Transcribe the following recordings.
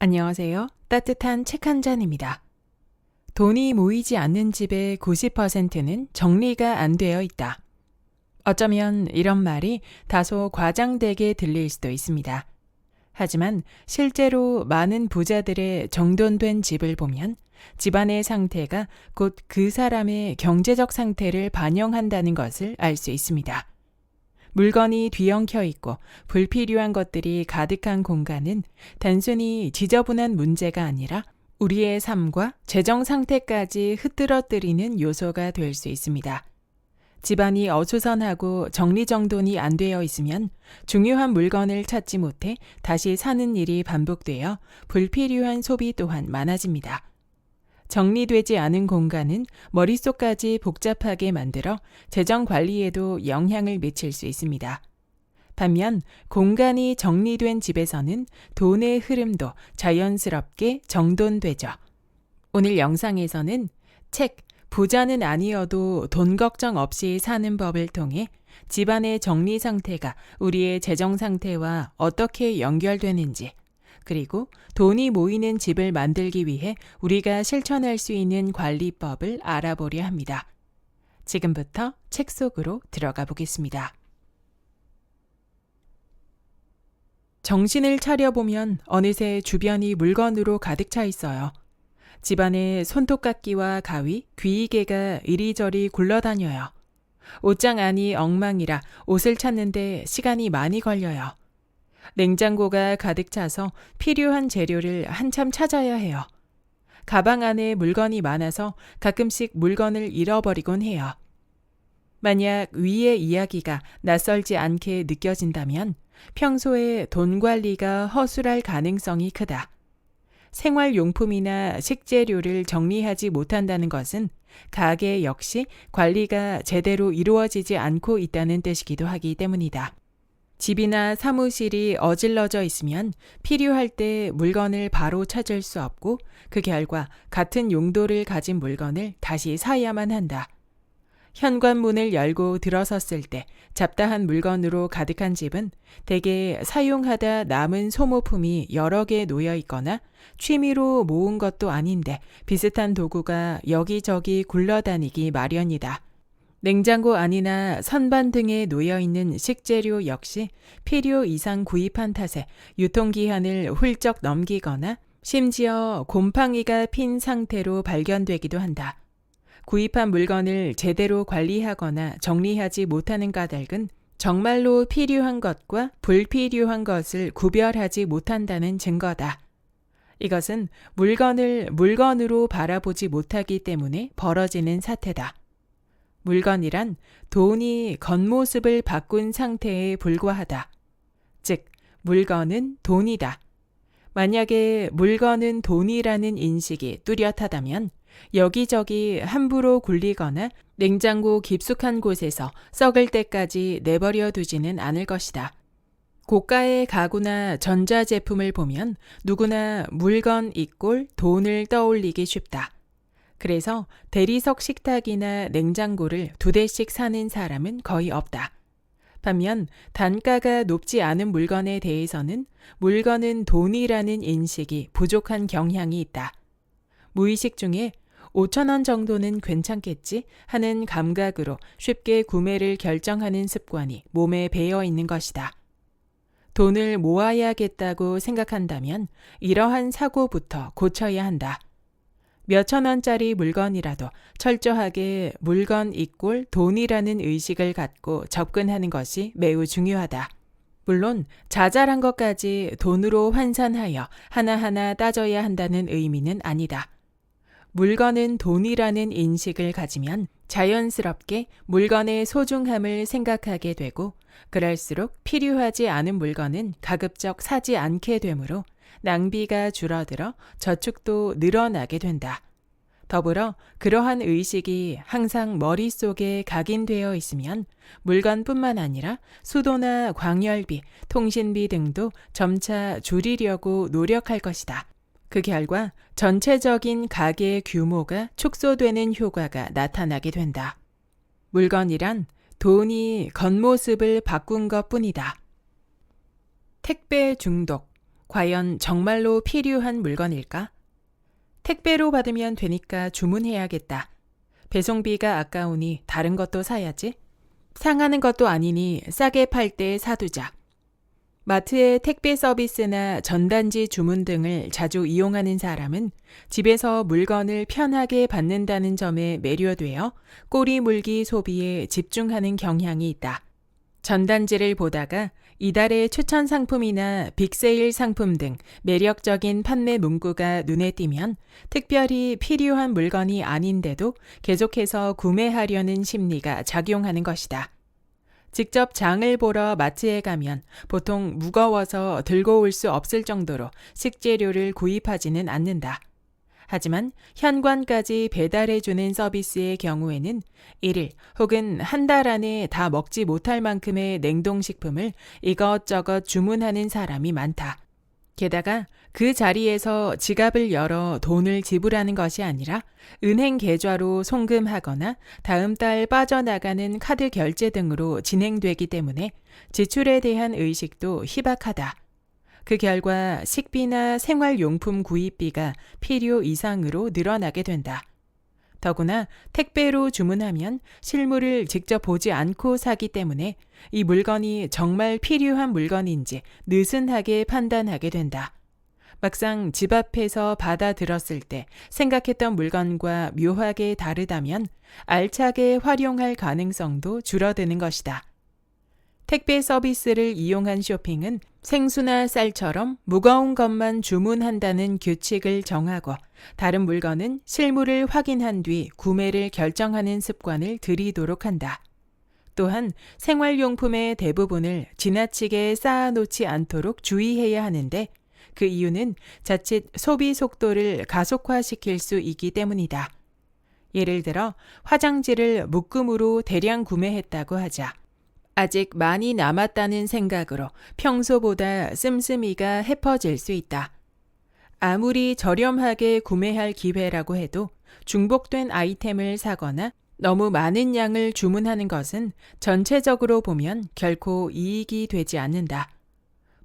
안녕하세요. 따뜻한 책 한 잔입니다. 돈이 모이지 않는 집의 90%는 정리가 안 되어 있다. 어쩌면 이런 말이 다소 과장되게 들릴 수도 있습니다. 하지만 실제로 많은 부자들의 정돈된 집을 보면 집안의 상태가 곧 그 사람의 경제적 상태를 반영한다는 것을 알 수 있습니다. 물건이 뒤엉켜 있고 불필요한 것들이 가득한 공간은 단순히 지저분한 문제가 아니라 우리의 삶과 재정 상태까지 흐트러뜨리는 요소가 될 수 있습니다. 집안이 어수선하고 정리정돈이 안 되어 있으면 중요한 물건을 찾지 못해 다시 사는 일이 반복되어 불필요한 소비 또한 많아집니다. 정리되지 않은 공간은 머릿속까지 복잡하게 만들어 재정 관리에도 영향을 미칠 수 있습니다. 반면 공간이 정리된 집에서는 돈의 흐름도 자연스럽게 정돈되죠. 오늘 영상에서는 책 부자는 아니어도 돈 걱정 없이 사는 법을 통해 집안의 정리 상태가 우리의 재정 상태와 어떻게 연결되는지 그리고 돈이 모이는 집을 만들기 위해 우리가 실천할 수 있는 관리법을 알아보려 합니다. 지금부터 책 속으로 들어가 보겠습니다. 정신을 차려보면 어느새 주변이 물건으로 가득 차 있어요. 집안에 손톱깎이와 가위, 귀이개가 이리저리 굴러다녀요. 옷장 안이 엉망이라 옷을 찾는데 시간이 많이 걸려요. 냉장고가 가득 차서 필요한 재료를 한참 찾아야 해요. 가방 안에 물건이 많아서 가끔씩 물건을 잃어버리곤 해요. 만약 위의 이야기가 낯설지 않게 느껴진다면 평소에 돈 관리가 허술할 가능성이 크다. 생활용품이나 식재료를 정리하지 못한다는 것은 가게 역시 관리가 제대로 이루어지지 않고 있다는 뜻이기도 하기 때문이다. 집이나 사무실이 어질러져 있으면 필요할 때 물건을 바로 찾을 수 없고 그 결과 같은 용도를 가진 물건을 다시 사야만 한다. 현관문을 열고 들어섰을 때 잡다한 물건으로 가득한 집은 대개 사용하다 남은 소모품이 여러 개 놓여 있거나 취미로 모은 것도 아닌데 비슷한 도구가 여기저기 굴러다니기 마련이다. 냉장고 안이나 선반 등에 놓여 있는 식재료 역시 필요 이상 구입한 탓에 유통기한을 훌쩍 넘기거나 심지어 곰팡이가 핀 상태로 발견되기도 한다. 구입한 물건을 제대로 관리하거나 정리하지 못하는 까닭은 정말로 필요한 것과 불필요한 것을 구별하지 못한다는 증거다. 이것은 물건을 물건으로 바라보지 못하기 때문에 벌어지는 사태다. 물건이란 돈이 겉모습을 바꾼 상태에 불과하다. 즉, 물건은 돈이다. 만약에 물건은 돈이라는 인식이 뚜렷하다면 여기저기 함부로 굴리거나 냉장고 깊숙한 곳에서 썩을 때까지 내버려 두지는 않을 것이다. 고가의 가구나 전자제품을 보면 누구나 물건 이꼴 돈을 떠올리기 쉽다. 그래서 대리석 식탁이나 냉장고를 두 대씩 사는 사람은 거의 없다. 반면 단가가 높지 않은 물건에 대해서는 물건은 돈이라는 인식이 부족한 경향이 있다. 무의식 중에 5천 원 정도는 괜찮겠지 하는 감각으로 쉽게 구매를 결정하는 습관이 몸에 배어 있는 것이다. 돈을 모아야겠다고 생각한다면 이러한 사고부터 고쳐야 한다. 몇천 원짜리 물건이라도 철저하게 물건 이꼴 돈이라는 의식을 갖고 접근하는 것이 매우 중요하다. 물론 자잘한 것까지 돈으로 환산하여 하나하나 따져야 한다는 의미는 아니다. 물건은 돈이라는 인식을 가지면 자연스럽게 물건의 소중함을 생각하게 되고 그럴수록 필요하지 않은 물건은 가급적 사지 않게 되므로 낭비가 줄어들어 저축도 늘어나게 된다. 더불어 그러한 의식이 항상 머릿속에 각인되어 있으면 물건뿐만 아니라 수도나 광열비, 통신비 등도 점차 줄이려고 노력할 것이다. 그 결과 전체적인 가계의 규모가 축소되는 효과가 나타나게 된다. 물건이란 돈이 겉모습을 바꾼 것 뿐이다. 택배 중독, 과연 정말로 필요한 물건일까? 택배로 받으면 되니까 주문해야겠다. 배송비가 아까우니 다른 것도 사야지. 상하는 것도 아니니 싸게 팔 때 사두자. 마트의 택배 서비스나 전단지 주문 등을 자주 이용하는 사람은 집에서 물건을 편하게 받는다는 점에 매료되어 꼬리 물기 소비에 집중하는 경향이 있다. 전단지를 보다가 이달의 추천 상품이나 빅세일 상품 등 매력적인 판매 문구가 눈에 띄면 특별히 필요한 물건이 아닌데도 계속해서 구매하려는 심리가 작용하는 것이다. 직접 장을 보러 마트에 가면 보통 무거워서 들고 올 수 없을 정도로 식재료를 구입하지는 않는다. 하지만 현관까지 배달해주는 서비스의 경우에는 1일 혹은 한 달 안에 다 먹지 못할 만큼의 냉동식품을 이것저것 주문하는 사람이 많다. 게다가 그 자리에서 지갑을 열어 돈을 지불하는 것이 아니라 은행 계좌로 송금하거나 다음 달 빠져나가는 카드 결제 등으로 진행되기 때문에 지출에 대한 의식도 희박하다. 그 결과 식비나 생활용품 구입비가 필요 이상으로 늘어나게 된다. 더구나 택배로 주문하면 실물을 직접 보지 않고 사기 때문에 이 물건이 정말 필요한 물건인지 느슨하게 판단하게 된다. 막상 집 앞에서 받아들었을 때 생각했던 물건과 묘하게 다르다면 알차게 활용할 가능성도 줄어드는 것이다. 택배 서비스를 이용한 쇼핑은 생수나 쌀처럼 무거운 것만 주문한다는 규칙을 정하고 다른 물건은 실물을 확인한 뒤 구매를 결정하는 습관을 들이도록 한다. 또한 생활용품의 대부분을 지나치게 쌓아놓지 않도록 주의해야 하는데 그 이유는 자칫 소비 속도를 가속화시킬 수 있기 때문이다. 예를 들어 화장지를 묶음으로 대량 구매했다고 하자. 아직 많이 남았다는 생각으로 평소보다 씀씀이가 해퍼질 수 있다. 아무리 저렴하게 구매할 기회라고 해도 중복된 아이템을 사거나 너무 많은 양을 주문하는 것은 전체적으로 보면 결코 이익이 되지 않는다.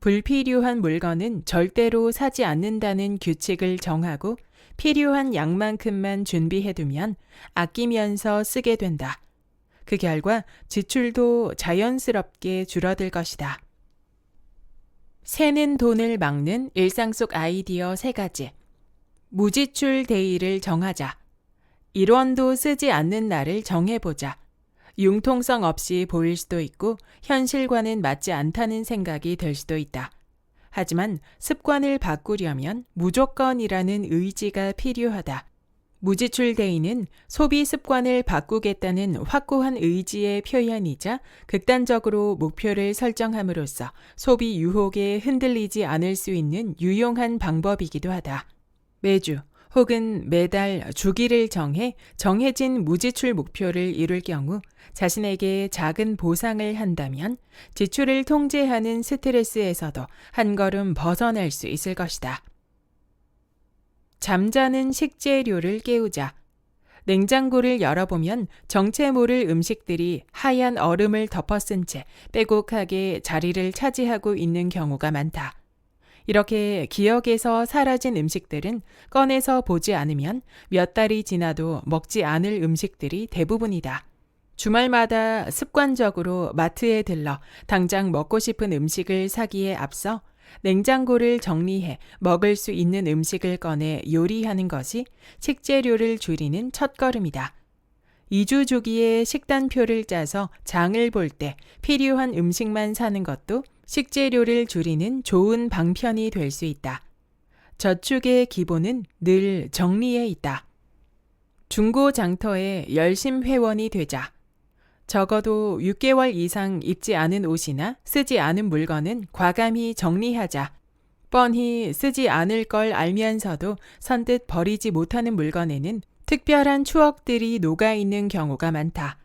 불필요한 물건은 절대로 사지 않는다는 규칙을 정하고 필요한 양만큼만 준비해두면 아끼면서 쓰게 된다. 그 결과 지출도 자연스럽게 줄어들 것이다. 새는 돈을 막는 일상 속 아이디어 세 가지. 무지출 데이를 정하자. 1원도 쓰지 않는 날을 정해보자. 융통성 없이 보일 수도 있고 현실과는 맞지 않다는 생각이 들 수도 있다. 하지만 습관을 바꾸려면 무조건이라는 의지가 필요하다. 무지출 데이는 소비 습관을 바꾸겠다는 확고한 의지의 표현이자 극단적으로 목표를 설정함으로써 소비 유혹에 흔들리지 않을 수 있는 유용한 방법이기도 하다. 매주 혹은 매달 주기를 정해 정해진 무지출 목표를 이룰 경우 자신에게 작은 보상을 한다면 지출을 통제하는 스트레스에서도 한 걸음 벗어날 수 있을 것이다. 잠자는 식재료를 깨우자. 냉장고를 열어보면 정체 모를 음식들이 하얀 얼음을 덮어쓴 채 빼곡하게 자리를 차지하고 있는 경우가 많다. 이렇게 기억에서 사라진 음식들은 꺼내서 보지 않으면 몇 달이 지나도 먹지 않을 음식들이 대부분이다. 주말마다 습관적으로 마트에 들러 당장 먹고 싶은 음식을 사기에 앞서 냉장고를 정리해 먹을 수 있는 음식을 꺼내 요리하는 것이 식재료를 줄이는 첫걸음이다. 2주 주기의 식단표를 짜서 장을 볼 때 필요한 음식만 사는 것도 식재료를 줄이는 좋은 방편이 될 수 있다. 저축의 기본은 늘 정리에 있다. 중고 장터의 열심 회원이 되자. 적어도 6개월 이상 입지 않은 옷이나 쓰지 않은 물건은 과감히 정리하자. 뻔히 쓰지 않을 걸 알면서도 선뜻 버리지 못하는 물건에는 특별한 추억들이 녹아 있는 경우가 많다.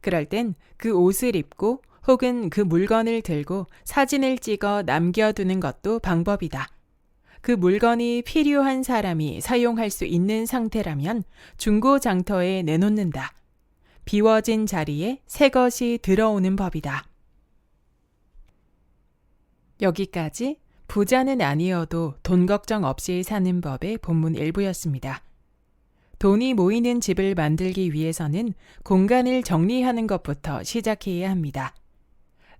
그럴 땐 그 옷을 입고 혹은 그 물건을 들고 사진을 찍어 남겨두는 것도 방법이다. 그 물건이 필요한 사람이 사용할 수 있는 상태라면 중고 장터에 내놓는다. 비워진 자리에 새 것이 들어오는 법이다. 여기까지 부자는 아니어도 돈 걱정 없이 사는 법의 본문 일부였습니다. 돈이 모이는 집을 만들기 위해서는 공간을 정리하는 것부터 시작해야 합니다.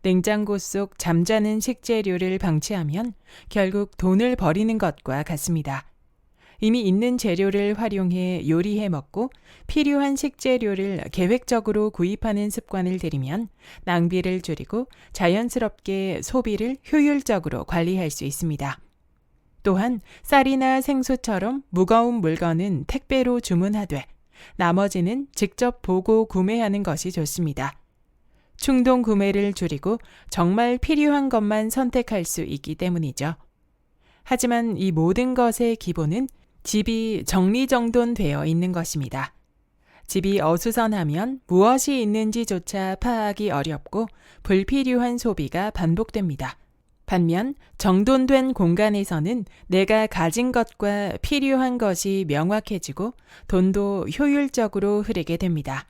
냉장고 속 잠자는 식재료를 방치하면 결국 돈을 버리는 것과 같습니다. 이미 있는 재료를 활용해 요리해 먹고 필요한 식재료를 계획적으로 구입하는 습관을 들이면 낭비를 줄이고 자연스럽게 소비를 효율적으로 관리할 수 있습니다. 또한 쌀이나 생수처럼 무거운 물건은 택배로 주문하되 나머지는 직접 보고 구매하는 것이 좋습니다. 충동 구매를 줄이고 정말 필요한 것만 선택할 수 있기 때문이죠. 하지만 이 모든 것의 기본은 집이 정리정돈되어 있는 것입니다. 집이 어수선하면 무엇이 있는지조차 파악이 어렵고 불필요한 소비가 반복됩니다. 반면 정돈된 공간에서는 내가 가진 것과 필요한 것이 명확해지고 돈도 효율적으로 흐르게 됩니다.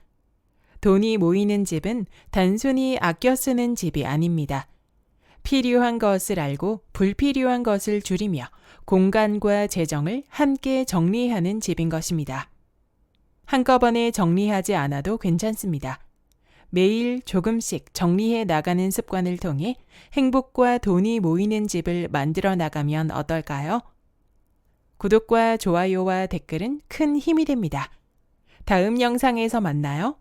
돈이 모이는 집은 단순히 아껴 쓰는 집이 아닙니다. 필요한 것을 알고 불필요한 것을 줄이며 공간과 재정을 함께 정리하는 집인 것입니다. 한꺼번에 정리하지 않아도 괜찮습니다. 매일 조금씩 정리해 나가는 습관을 통해 행복과 돈이 모이는 집을 만들어 나가면 어떨까요? 구독과 좋아요와 댓글은 큰 힘이 됩니다. 다음 영상에서 만나요.